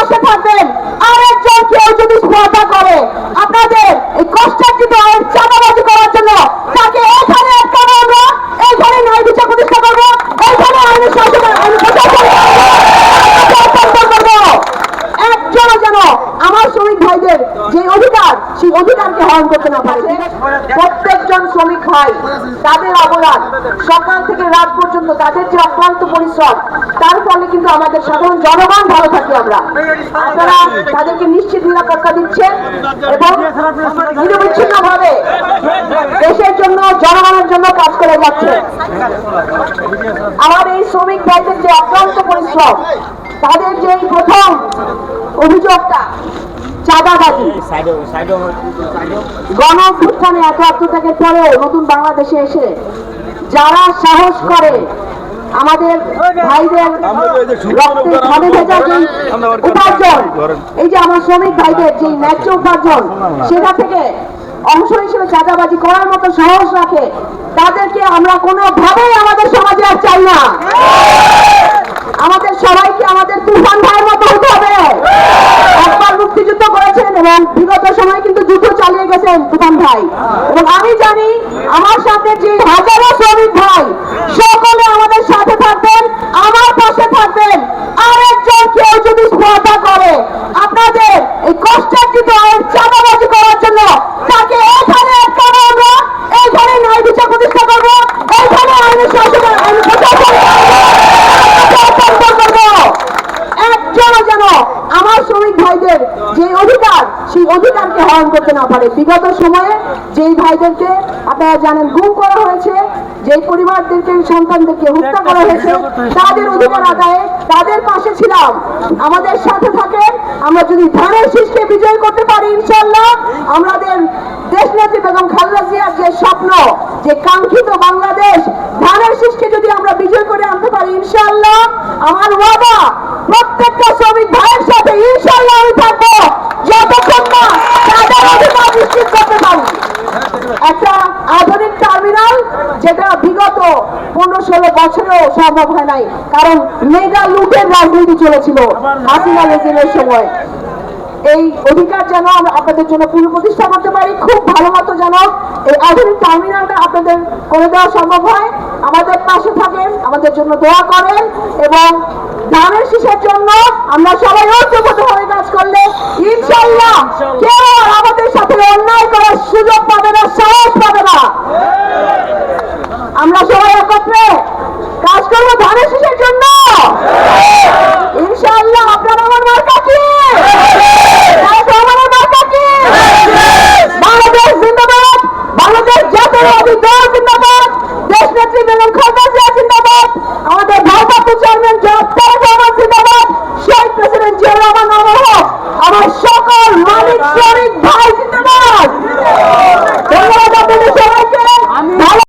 পাশে থাকবেন আরেকজন কেউ যদি স্পর্ধা করে আপনাদের এই কষ্টার্জিত আয়ের চাঁদাবাজি করার জন্য তাকে এখানে আটকাবো আমরা এইখানে ন্যায় বিচার প্রতিষ্ঠা করব এইখানে আইনের শাসন আইন প্রশাসন করব একজনও যেন আমার শ্রমিক ভাইদের যে অধিকার সেই অধিকারকে হরণ করতে না পারে। প্রত্যেকজন শ্রমিক ভাই, তাদের অবদান সকাল থেকে রাত পর্যন্ত তাদের যে অক্লান্ত পরিশ্রম, তার ফলে কিন্তু আমাদের সাধারণ জনগণ ভালো থাকি আমরা। আপনারা তাদেরকে নিশ্চিত নিরাপত্তা দিচ্ছেন এবং নিরবিচ্ছিন্ন ভাবে দেশের জন্য, জনগণের জন্য কাজ করে যাচ্ছে আমার এই শ্রমিক ভাইদের যে অক্লান্ত পরিশ্রম, তাদের যে এই প্রথম অভিযোগটা চাঁদাবাজি। গণ অভ্যুত্থানে নতুন বাংলাদেশে এসে যারা সাহস করে আমাদের ভাইদের রক্তে ভেজা যে উপার্জন এই যে আমার শ্রমিক ভাইদের যে ন্যায্য উপার্জন সেটা থেকে অংশ হিসেবে চাঁদাবাজি করার মতো সাহস রাখে তাদেরকে আমরা কোনোভাবেই আমাদের সমাজে আর চাই না আমাদের সবাইকে আমাদের তুফান ভাইয়ের মতো হতে হবে একবার মুক্তিযুদ্ধ করেছেন এবং বিগত সময় কিন্তু যুদ্ধ চালিয়ে গেছেন তুফান ভাই। এবং আমি জানি আমার সাথে যে হাজারো শ্রমিক ভাই সকলে আমাদের সাথে থাকবেন আমার পাশে থাকবেন আরেকজন কেউ যদি স্পর্ধা করে আপনাদের এই কষ্টার্জিত আয়ের চাঁদাবাজি করার জন্য তাকে এখানে আটকাবো আমরা এইখানে ন্যায় বিচার প্রতিষ্ঠা করব এইখানে আইনের শাসন আইন প্রশাসন একজনও যেন আমার শ্রমিক ভাইদের যে অধিকার সেই অধিকারকে হরণ করতে না পারে। বিগত সময়ে যেই ভাইদেরকে আপনারা জানেন গুম করা হয়েছে যেই পরিবারদেরকে সন্তানদেরকে হত্যা করা হয়েছে তাদের অধিকার আদায়ে তাদের পাশে ছিলাম। আমাদের সাথে থাকেন আমরা যদি ধানের শীষকে বিজয় করতে পারি ইনশাল্লাহ আমাদের দেশ নেত্রী বেগম খালেদা জিয়ার যে স্বপ্ন যে কাঙ্ক্ষিত বাংলাদেশ ধানের শীষকে যদি আমরা বিজয় করে আনতে পারি ইনশাল্লাহ আমার বাবা প্রত্যেকটা শ্রমিক ভাইয়ের সাথে ইনশাল্লাহ আমি থাকব। বছরেও সম্ভব হয় নাই, কারণ মেগা লুটের রাজনীতি চলেছিল হাসিনা রেজিমের সময়। এই অধিকার যেন আপনাদের জন্য পুরো প্রতিষ্ঠা করতে পারি, খুব ভালো মতো যেন এই আধুনিক টার্মিনালটা আপনাদের করে দেওয়া সম্ভব হয়। আমাদের পাশে থাকেন, আমাদের জন্য দোয়া করেন এবং ধানের শেষের জন্য আমরা সবাই ঐক্যগত হয়ে কাজ করলে ইনশাল্লাহ কেউ আমাদের সাথে অন্যায় করার সুযোগ পাবে না, সাহস পাবে না। আমরা সবাই একত্রে